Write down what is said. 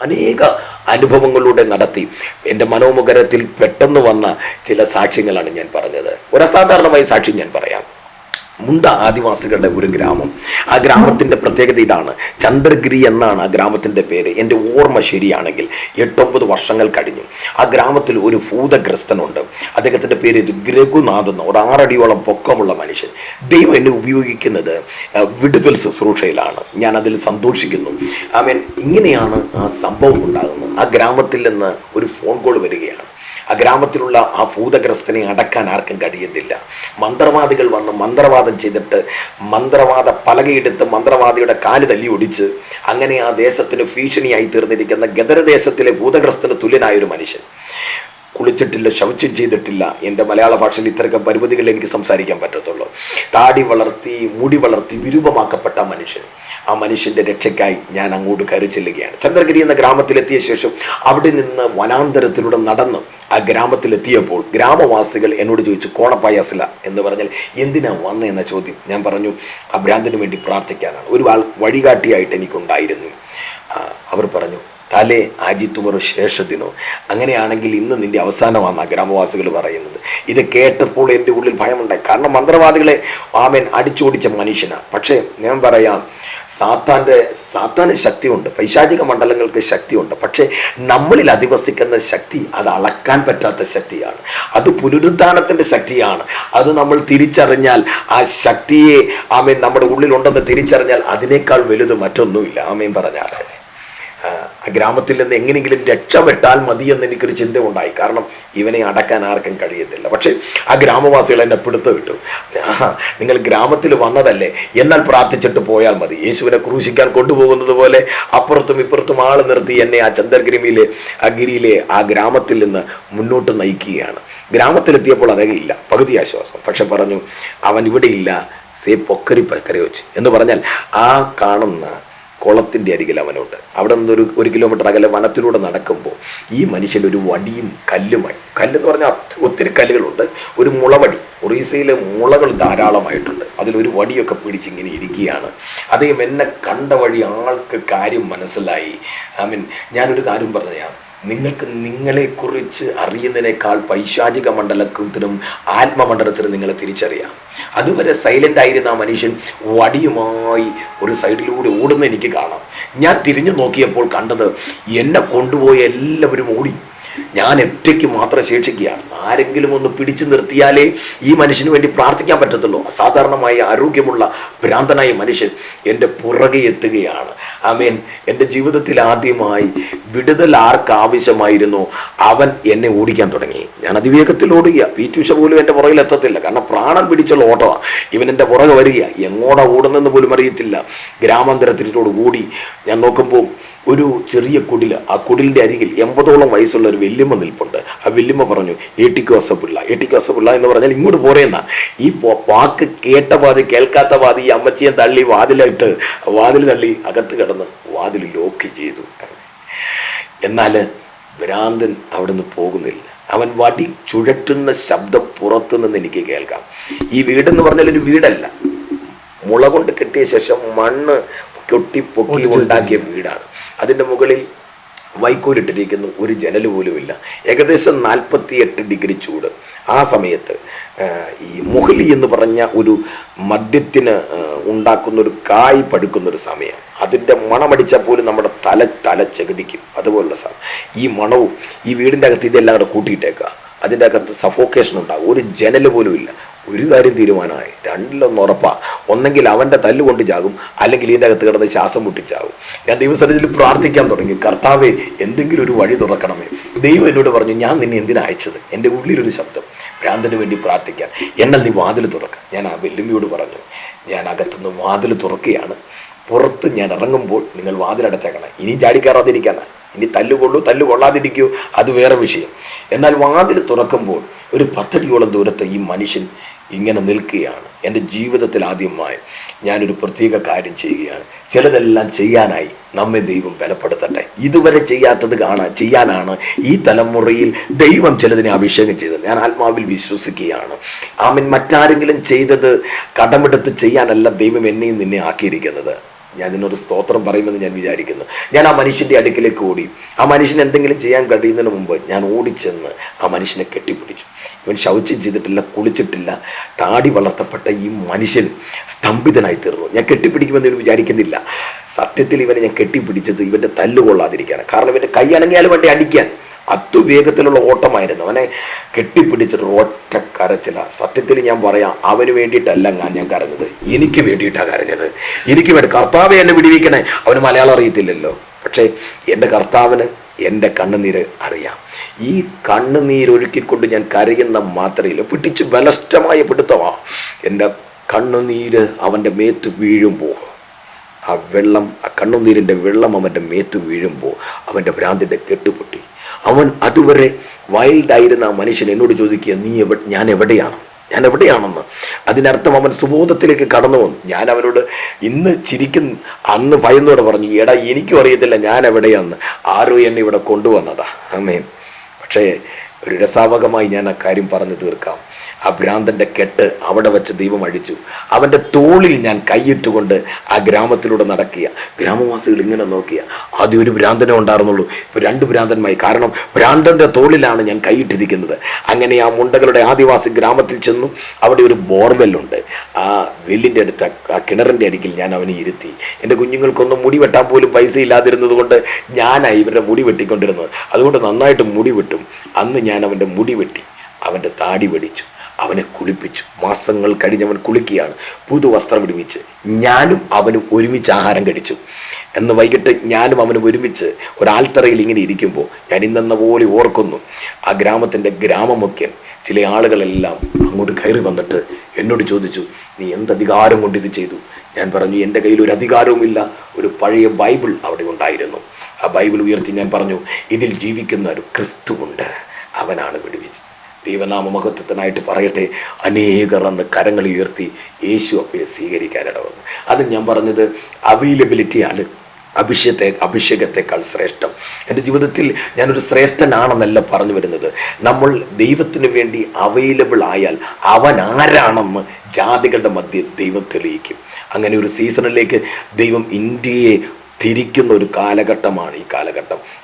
അനേക അനുഭവങ്ങളിലൂടെ നടത്തി. എന്റെ മനോമുഖരത്തിൽ പെട്ടെന്ന് വന്ന ചില സാക്ഷ്യങ്ങളാണ് ഞാൻ പറഞ്ഞത്. ഒരു അസാധാരണമായ സാക്ഷ്യം ഞാൻ പറയാം. മുണ്ട ആദിവാസികളുടെ ഒരു ഗ്രാമം. ആ ഗ്രാമത്തിന്റെ പ്രത്യേകത ഇതാണ്. ചന്ദ്രഗിരി എന്നാണ് ആ ഗ്രാമത്തിന്റെ പേര്. എന്റെ ഓർമ്മ ശരിയാണെങ്കിൽ എട്ടൊമ്പത് വർഷങ്ങൾ കഴിഞ്ഞു. ആ ഗ്രാമത്തിൽ ഒരു ഭൂതഗ്രസ്തനുണ്ട്. അദ്ദേഹത്തിന്റെ പേര് രഘുനാഥ് എന്ന ഒരു ആറടിയോളം പൊക്കമുള്ള മനുഷ്യൻ. ദൈവം എന്നെ ഉപയോഗിക്കുന്നത് വിടുതൽ ശുശ്രൂഷയിലാണ്. ഞാൻ അതിൽ സന്തോഷിക്കുന്നു. ഐ മീൻ ഇങ്ങനെയാണ് ആ സംഭവം ഉണ്ടാകുന്നത്. ആ ഗ്രാമത്തിൽ നിന്ന് ഒരു ഫോൺ കോൾ വരികയാണ്. ആ ഗ്രാമത്തിലുള്ള ആ ഭൂതഗ്രസ്തനെ അടക്കാൻ ആർക്കും കഴിയുന്നില്ല. മന്ത്രവാദികൾ വന്ന് മന്ത്രവാദം ചെയ്തിട്ട് മന്ത്രവാദ പലകയെടുത്ത് മന്ത്രവാദിയുടെ കാൽ തല്ലി ഒടിച്ച് അങ്ങനെ ആ ദേശത്തിന് ഭീഷണിയായി തീർന്നിരിക്കുന്ന ഗദരദേശത്തിലെ ഭൂതഗ്രസ്തന് തുല്യനായ ഒരു മനുഷ്യൻ. കുളിച്ചിട്ടില്ല ശൗചം ചെയ്തിട്ടില്ല. എന്റെ മലയാള ഭാഷയിൽ ഇത്തരം പരിമിതികൾ എനിക്ക് സംസാരിക്കാൻ പറ്റത്തുള്ളൂ. താടി വളർത്തി മുടി വളർത്തി വിരൂപമാക്കപ്പെട്ട മനുഷ്യൻ. ആ മനുഷ്യന്റെ രക്ഷയ്ക്കായി ഞാൻ അങ്ങോട്ട് കയറി ചെല്ലുകയാണ്. ചന്ദ്രഗിരി എന്ന ഗ്രാമത്തിലെത്തിയ ശേഷം അവിടെ നിന്ന് വനാന്തരത്തിലൂടെ നടന്ന് ആ ഗ്രാമത്തിലെത്തിയപ്പോൾ ഗ്രാമവാസികൾ എന്നോട് ചോദിച്ചു കോണപ്പായാസില എന്ന് പറഞ്ഞാൽ എന്തിനാ വന്ന എന്ന ചോദ്യം ഞാൻ പറഞ്ഞു ആ ഭ്രാന്തിന് വേണ്ടി പ്രാർത്ഥിക്കാനാണ്. ഒരു ആൾ വഴികാട്ടിയായിട്ട് എനിക്കുണ്ടായിരുന്നു. അവർ പറഞ്ഞു തലേ ആജിത്തുമറു ശേഷദിനോ. അങ്ങനെയാണെങ്കിൽ ഇന്ന് നിന്റെ അവസാനമാണ് ഗ്രാമവാസികൾ പറയുന്നത്. ഇത് കേട്ടപ്പോൾ എന്റെ ഉള്ളിൽ ഭയമുണ്ടായി. കാരണം മന്ത്രവാദികളെ ആമൻ അടിച്ചോടിച്ച മനുഷ്യനാണ് പക്ഷേ ഞാൻ പറയാം സാത്താന്റെ സാത്താന് ശക്തിയുണ്ട്. പൈശാചിക മണ്ഡലങ്ങൾക്ക് ശക്തിയുണ്ട്. പക്ഷേ നമ്മളിൽ അധിവസിക്കുന്ന ശക്തി അത് അളക്കാൻ പറ്റാത്ത ശക്തിയാണ്. അത് പുനരുദ്ധാനത്തിന്റെ ശക്തിയാണ്. അത് നമ്മൾ തിരിച്ചറിഞ്ഞാൽ ആ ശക്തിയെ ആമേൻ നമ്മുടെ ഉള്ളിലുണ്ടെന്ന് തിരിച്ചറിഞ്ഞാൽ അതിനേക്കാൾ വലുത് മറ്റൊന്നുമില്ല. ആമേൻ പറഞ്ഞാൽ. ഗ്രാമത്തിൽ നിന്ന് എങ്ങനെയെങ്കിലും രക്ഷപ്പെട്ടാൽ മതി എന്ന് എനിക്കൊരു ചിന്ത ഉണ്ടായി കാരണം ഇവനെ അടക്കാൻ ആർക്കും കഴിയത്തില്ല. പക്ഷേ ആ ഗ്രാമവാസികൾ എന്നെ പിടുത്തം വിട്ടു നിങ്ങൾ ഗ്രാമത്തിൽ വന്നതല്ലേ? എന്നാൽ പ്രാർത്ഥിച്ചിട്ട് പോയാൽ മതി. യേശുവിനെ ക്രൂശിക്കാൻ കൊണ്ടുപോകുന്നത് പോലെ അപ്പുറത്തും ഇപ്പുറത്തും ആൾ നിർത്തി എന്നെ ആ ചന്ദ്രഗിരിമിയിലെ ആ ഗിരിയിലെ ആ ഗ്രാമത്തിൽ നിന്ന് മുന്നോട്ട് നയിക്കുകയാണ്. ഗ്രാമത്തിലെത്തിയപ്പോൾ ഇല്ല. പകുതി ആശ്വാസം. പക്ഷെ പറഞ്ഞു അവൻ ഇവിടെ ഇല്ല. സേ പൊക്കരി പക്കരി വെച്ച്. എന്ന് പറഞ്ഞാൽ ആ കാണുന്ന കുളത്തിന്റെ അരികിൽ അവനുണ്ട് അവിടെ നിന്ന് ഒരു കിലോമീറ്റർ അകലെ വനത്തിലൂടെ നടക്കുമ്പോൾ ഈ മനുഷ്യൻ ഒരു വടിയും കല്ലുമായി കല്ലെന്ന് പറഞ്ഞാൽ ഒത്തിരി കല്ലുകളുണ്ട്. ഒരു മുളവടി ഒറീസയിലെ മുളകൾ ധാരാളമായിട്ടുണ്ട്. അതിലൊരു വടിയൊക്കെ പിടിച്ചിങ്ങനെ ഇരിക്കുകയാണ്. അദ്ദേഹം എന്നെ കണ്ട വഴി ആൾക്ക് കാര്യം മനസ്സിലായി. ഐ മീൻ ഞാനൊരു കാര്യം പറഞ്ഞാൽ നിങ്ങൾക്ക് നിങ്ങളെക്കുറിച്ച് അറിയുന്നതിനേക്കാൾ പൈശാചിക മണ്ഡലത്തിനും ആത്മമണ്ഡലത്തിനും നിങ്ങളെ തിരിച്ചറിയാം. അതുവരെ സൈലന്റ് ആയിരുന്ന ആ മനുഷ്യൻ വടിയുമായി ഒരു സൈഡിലൂടെ ഓടുന്ന എനിക്ക് കാണാം. ഞാൻ തിരിഞ്ഞു നോക്കിയപ്പോൾ കണ്ടത് എന്നെ കൊണ്ടുപോയ എല്ലാവരും ഓടി. ഞാൻ ഒറ്റയ്ക്ക് മാത്രം ശേഷിക്കുകയാണ്. ആരെങ്കിലും ഒന്ന് പിടിച്ചു നിർത്തിയാലേ ഈ മനുഷ്യന് വേണ്ടി പ്രാർത്ഥിക്കാൻ പറ്റത്തുള്ളൂ. അസാധാരണമായ ആരോഗ്യമുള്ള ഭ്രാന്തനായ മനുഷ്യൻ എന്റെ പുറകെ എത്തുകയാണ്. ആമേൻ. എന്റെ ജീവിതത്തിൽ ആദ്യമായി വിടുതൽ ആർക്ക് ആവശ്യമായിരുന്നു അവൻ എന്നെ ഓടിക്കാൻ തുടങ്ങി. ഞാൻ അതിവേഗത്തിൽ ഓടുക പി ടുഷ പോലും എന്റെ പുറകിൽ എത്തത്തില്ല. കാരണം പ്രാണൻ പിടിച്ചുള്ള ഓട്ടമാണ് ഇവൻ എന്റെ പുറകെ വരിക എങ്ങോടാ ഓടുന്നെന്ന് പോലും അറിയത്തില്ല. ഗ്രാമാന്തരത്തിലോട് കൂടി ഞാൻ നോക്കുമ്പോൾ ഒരു ചെറിയ കുടിൽ ആ കുടിലിന്റെ അരികിൽ എൺപതോളം വയസ്സുള്ള ഒരു വെല്ലുമ്മ നിൽപ്പുണ്ട്. ആ വെല്ലുമ്മ പറഞ്ഞു ഏട്ടിക്കോ അസപ്പിള്ള ഏട്ടിക്കോ അസപ്പിള്ള എന്ന് പറഞ്ഞാൽ ഇങ്ങോട്ട് പോരേന്ന. ഈ വാക്ക് കേട്ട പാതി കേൾക്കാത്ത പാതി ഈ അമ്മച്ചിയെ തള്ളി വാതിലിട്ട് വാതിൽ തള്ളി അകത്ത് കിടന്ന് വാതിൽ ലോക്ക് ചെയ്തു. എന്നാൽ ഭ്രാന്തൻ അവിടുന്ന് പോകുന്നില്ല. അവൻ വടി ചുഴറ്റുന്ന ശബ്ദം പുറത്തു നിന്ന് എനിക്ക് കേൾക്കാം. ഈ വീടെന്ന് പറഞ്ഞാൽ ഒരു വീടല്ല. മുള കൊണ്ട് കെട്ടിയ ശേഷം മണ്ണ് കൊട്ടി പൊക്കി ഉണ്ടാക്കിയ വീടാണ്. അതിന്റെ മുകളിൽ വൈക്കോലിട്ടിരിക്കുന്നു ഒരു ജനൽ പോലുമില്ല. ഏകദേശം നാൽപ്പത്തി എട്ട് ഡിഗ്രി ചൂട്. ആ സമയത്ത് ഈ മുഹലി എന്ന് പറഞ്ഞ ഒരു മദ്യത്തിന് ഉണ്ടാക്കുന്ന ഒരു കായ് പഴുക്കുന്ന ഒരു സമയം. അതിന്റെ മണമടിച്ചാൽ പോലും നമ്മുടെ തല തല ചെകിടിക്കും. അതുപോലുള്ള സമയം ഈ മണവും ഈ വീടിന്റെ അകത്ത് ഇതെല്ലാം കൂടെ കൂട്ടിയിട്ടേക്കുക. അതിന്റെ അകത്ത് സഫോക്കേഷൻ ഉണ്ടാകും. ഒരു ജനൽ പോലും ഇല്ല ഒരു കാര്യം തീരുമാനമായി. രണ്ടിലൊന്ന് ഉറപ്പാ. ഒന്നെങ്കിൽ അവന്റെ തല്ലുകൊണ്ട് ചാകും അല്ലെങ്കിൽ ഇതിന്റെ അകത്ത് കിടന്ന് ശ്വാസം മുട്ടിച്ചാകും. ഞാൻ ദൈവസന്നിധിയിൽ പ്രാർത്ഥിക്കാൻ തുടങ്ങി. കർത്താവെ എന്തെങ്കിലും ഒരു വഴി തുറക്കണമേ. ദൈവം എന്നോട് പറഞ്ഞു ഞാൻ നിന്നെ എന്തിനാ അയച്ചത്? എന്റെ ഉള്ളിലൊരു ശബ്ദം. ഭ്രാന്തന് വേണ്ടി പ്രാർത്ഥിക്കാൻ. എന്നെ നീ വാതിൽ തുറക്കുക ഞാൻ ആ വെല്ലുമിയോട് പറഞ്ഞു. ഞാൻ അകത്തുനിന്ന് വാതിൽ തുറക്കുകയാണ്. പുറത്ത് ഞാൻ ഇറങ്ങുമ്പോൾ നിങ്ങൾ വാതിലടച്ചേക്കണം ഇനി ചാടിക്കയറാതിരിക്കാനാണ് ഇനി തല്ലുകൊള്ളൂ തല്ലു കൊള്ളാതിരിക്കൂ അത് വേറെ വിഷയം. എന്നാൽ വാതിൽ തുറക്കുമ്പോൾ ഒരു പത്തടിയോളം ദൂരത്ത് ഈ മനുഷ്യൻ ഇങ്ങനെ നിൽക്കുകയാണ്. എന്റെ ജീവിതത്തിൽ ആദ്യമായി ഞാനൊരു പ്രത്യേക കാര്യം ചെയ്യുകയാണ്. ചിലതെല്ലാം ചെയ്യാനായി നമ്മെ ദൈവം ബലപ്പെടുത്തട്ടെ. ഇതുവരെ ചെയ്യാത്തത് കാണാൻ ചെയ്യാനാണ് ഈ തലമുറയിൽ ദൈവം ചിലതിനെ അഭിഷേകം ചെയ്തത്. ഞാൻ ആത്മാവിൽ വിശ്വസിക്കുകയാണ്. ആമൻ. മറ്റാരെങ്കിലും ചെയ്തത് കടമെടുത്ത് ചെയ്യാനല്ല ദൈവം എന്നെയും നിന്നെ ആക്കിയിരിക്കുന്നത്. ഞാൻ ഇതിനൊരു സ്തോത്രം പറയുമെന്ന് ഞാൻ വിചാരിക്കുന്നു. ഞാൻ ആ മനുഷ്യന്റെ അടുക്കിലേക്ക് ഓടി. ആ മനുഷ്യന് എന്തെങ്കിലും ചെയ്യാൻ കഴിയുന്നതിന് മുമ്പ് ഞാൻ ഓടിച്ചെന്ന് ആ മനുഷ്യനെ കെട്ടിപ്പിടിച്ചു. ഇവൻ ശൗച്യം ചെയ്തിട്ടില്ല കുളിച്ചിട്ടില്ല താടി വളർത്തപ്പെട്ട ഈ മനുഷ്യൻ സ്തംഭിതനായി തീർന്നു ഞാൻ കെട്ടിപ്പിടിക്കുമെന്ന് ഇവൻ വിചാരിക്കുന്നില്ല. സത്യത്തിൽ ഇവനെ ഞാൻ കെട്ടിപ്പിടിച്ചത് ഇവന്റെ തല്ലുകൊള്ളാതിരിക്കാണ് കാരണം ഇവന്റെ കൈ അനങ്ങിയാലും വേണ്ടി അടിക്കാൻ? അത്യുവേഗത്തിലുള്ള ഓട്ടമായിരുന്നു. അവനെ കെട്ടിപ്പിടിച്ചിട്ട് ഒറ്റ കരച്ചില. സത്യത്തിൽ ഞാൻ പറയാം അവന് വേണ്ടിയിട്ടല്ല ഞാൻ ഞാൻ കരഞ്ഞത്. എനിക്ക് വേണ്ടിയിട്ടാണ് കരഞ്ഞത്. എനിക്ക് വേണ്ടി കർത്താവെ എന്നെ വിടിവിക്കണേ. അവന് മലയാളം അറിയത്തില്ലല്ലോ. പക്ഷേ എന്റെ കർത്താവിന് എന്റെ കണ്ണുനീര് അറിയാം. ഈ കണ്ണുനീരൊഴുക്കിക്കൊണ്ട് ഞാൻ കരയുന്ന മാത്രയിൽ പിടിച്ച് ബലഷ്ടമായ പിടുത്തമാ. എന്റെ കണ്ണുനീര് അവന്റെ മേത്ത് വീഴുമ്പോൾ ആ വെള്ളം ആ കണ്ണുനീരിന്റെ വെള്ളം അവന്റെ മേത്ത് വീഴുമ്പോൾ അവന്റെ ഭ്രാന്തിന്റെ കെട്ടുപൊട്ടി. അവൻ അതുവരെ വൈൽഡായിരുന്ന ആ മനുഷ്യൻ എന്നോട് ചോദിക്കുക നീ എവ ഞാൻ എവിടെയാണ്? ഞാൻ എവിടെയാണെന്ന് അതിനർത്ഥം അവൻ സുബോധത്തിലേക്ക് കടന്നു വന്നു. ഞാൻ അവനോട് ഇന്ന് ചിരിക്കും അന്ന് ഭയന്നോടെ പറഞ്ഞു എടാ എനിക്കും അറിയത്തില്ല ഞാൻ എവിടെയാണെന്ന് ആരോ എന്നെ ഇവിടെ കൊണ്ടുവന്നതാ. അമ്മേൻ പക്ഷേ ഒരു രസാവകമായി ഞാൻ ആ കാര്യം പറഞ്ഞു തീർക്കാം. ആ ഭ്രാന്തന്റെ കെട്ട് അവിടെ വെച്ച് ദൈവം അഴിച്ചു. അവന്റെ തോളിൽ ഞാൻ കൈയിട്ടുകൊണ്ട് ആ ഗ്രാമത്തിലൂടെ നടക്കുക. ഗ്രാമവാസികൾ ഇങ്ങനെ നോക്കിയ. ആദ്യം ഒരു ഭ്രാന്തനെ ഉണ്ടായിരുന്നുള്ളൂ ഇപ്പോൾ രണ്ട് ഭ്രാന്തന്മായി കാരണം ഭ്രാന്തന്റെ തോളിലാണ് ഞാൻ കൈയിട്ടിരിക്കുന്നത്. അങ്ങനെ ആ മുണ്ടകളുടെ ആദിവാസി ഗ്രാമത്തിൽ ചെന്നു. അവിടെ ഒരു ബോർവെല്ലുണ്ട് ആ വെല്ലിന്റെ അടുത്ത് ആ കിണറിന്റെ അരികിൽ ഞാൻ അവനെ ഇരുത്തി. എന്റെ കുഞ്ഞുങ്ങൾക്കൊന്നും മുടി വെട്ടാൻ പോലും പൈസ ഇല്ലാതിരുന്നത് കൊണ്ട് ഞാനായി ഇവരുടെ മുടി വെട്ടിക്കൊണ്ടിരുന്നത്. അതുകൊണ്ട് നന്നായിട്ട് മുടി വെട്ടും. അന്ന് ഞാൻ അവന്റെ മുടി വെട്ടി. അവന്റെ താടി വെടിച്ചു. അവനെ കുളിപ്പിച്ചു. മാസങ്ങൾ കഴിഞ്ഞ് അവൻ കുളിക്കുകയാണ്. പുതുവസ്ത്രം ഇടിമിച്ച് ഞാനും അവനും ഒരുമിച്ച് ആഹാരം കഴിച്ചു. എന്ന് വൈകിട്ട് ഞാനും അവനും ഒരുമിച്ച് ഒരാൽത്തറയിൽ ഇങ്ങനെ ഇരിക്കുമ്പോൾ ഞാൻ ഇന്നെന്ന പോലെ ഓർക്കുന്നു. ആ ഗ്രാമത്തിന്റെ ഗ്രാമമുഖ്യൻ ചില ആളുകളെല്ലാം അങ്ങോട്ട് കയറി വന്നിട്ട് എന്നോട് ചോദിച്ചു നീ എന്ത് അധികാരം കൊണ്ട് ഇത് ചെയ്തു? ഞാൻ പറഞ്ഞു എന്റെ കയ്യിൽ ഒരു അധികാരവുമില്ല. ഒരു പഴയ ബൈബിൾ അവിടെ ഉണ്ടായിരുന്നു. ആ ബൈബിൾ ഉയർത്തി ഞാൻ പറഞ്ഞു ഇതിൽ ജീവിക്കുന്ന ഒരു ക്രിസ്തുവുണ്ട്. അവനാണ് വിടുവിച്ചത് ദൈവനാമ മഹത്വത്തിനായിട്ട് പറയട്ടെ. അനേകർ അന്ന് കരങ്ങൾ ഉയർത്തി യേശു അപ്പയെ സ്വീകരിക്കാനിട വന്നു അത് ഞാൻ പറഞ്ഞത് അവൈലബിലിറ്റിയാണ് അഭിഷേകത്തെ അഭിഷേകത്തെക്കാൾ ശ്രേഷ്ഠം. എന്റെ ജീവിതത്തിൽ ഞാനൊരു ശ്രേഷ്ഠനാണെന്നല്ല പറഞ്ഞു വരുന്നത്. നമ്മൾ ദൈവത്തിന് വേണ്ടി അവൈലബിൾ ആയാൽ അവൻ ആരാണെന്ന് ജാതികളുടെ മധ്യ ദൈവം തെളിയിക്കും. അങ്ങനെ ഒരു സീസണിലേക്ക് ദൈവം ഇന്ത്യയെ തിരിക്കുന്ന ഒരു കാലഘട്ടമാണ് ഈ കാലഘട്ടം.